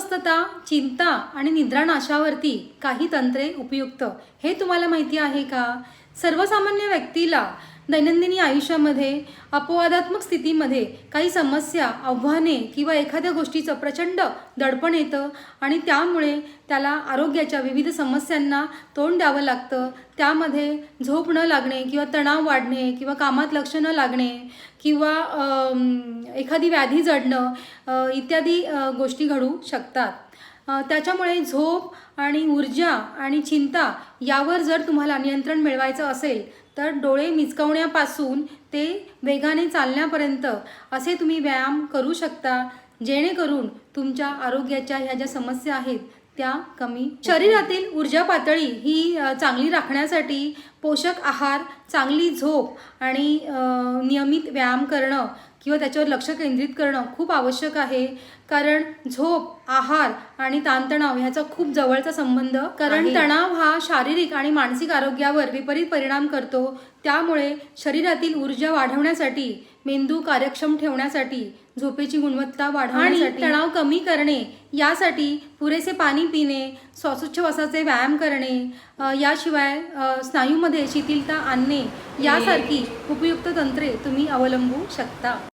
अस्वस्थता चिंता आणि निद्रानाशावरती काही तंत्रे उपयुक्त. हे तुम्हाला माहिती आहे का? सर्वसामान्य व्यक्तीला दैनंदिनी आयुष्यामध्ये अपवादात्मक स्थितीमध्ये काही समस्या आव्हाने किंवा एखाद्या गोष्टीचं प्रचंड दडपण येतं आणि त्यामुळे त्याला आरोग्याच्या विविध समस्यांना तोंड द्यावं लागतं. त्यामध्ये झोप न लागणे किंवा तणाव वाढणे किंवा कामात लक्ष न लागणे किंवा एखादी व्याधी जडणं इत्यादी गोष्टी घडू शकतात. त्याच्यामुळे झोप आणि ऊर्जा आणि चिंता यावर जर तुम्हाला नियंत्रण मिळवायचं असेल तर डोळे मिचकवण्यापासून ते वेगाने चालण्यापर्यंत असे तुम्ही व्यायाम करू शकता जेणेकरून तुमच्या आरोग्याच्या ह्या ज्या समस्या आहेत त्या कमी शरीरातील ऊर्जा पातळी ही चांगली राखण्यासाठी पोषक आहार चांगली झोप आणि नियमित व्यायाम करणं किंवा त्याच्यावर लक्ष केंद्रित करणं खूप आवश्यक आहे. कारण झोप आहार आणि ताणतणाव ह्याचा खूप जवळचा संबंध कारण. तणाव हा शारीरिक आणि मानसिक आरोग्यावर विपरीत परिणाम करतो. त्यामुळे शरीरातील ऊर्जा वाढवण्यासाठी मेंदू कार्यक्षम ठेवण्यासाठी झोपेची गुणवत्ता वाढवण्यासाठी तणाव कमी करणे यासाठी पुरेसे पाणी पिणे श्वासोच्छवासाचे व्यायाम करणे याशिवाय स्नायूमध्ये शिथिलता आणणे यासारखी उपयुक्त तंत्रे तुम्ही अवलंबू शकता.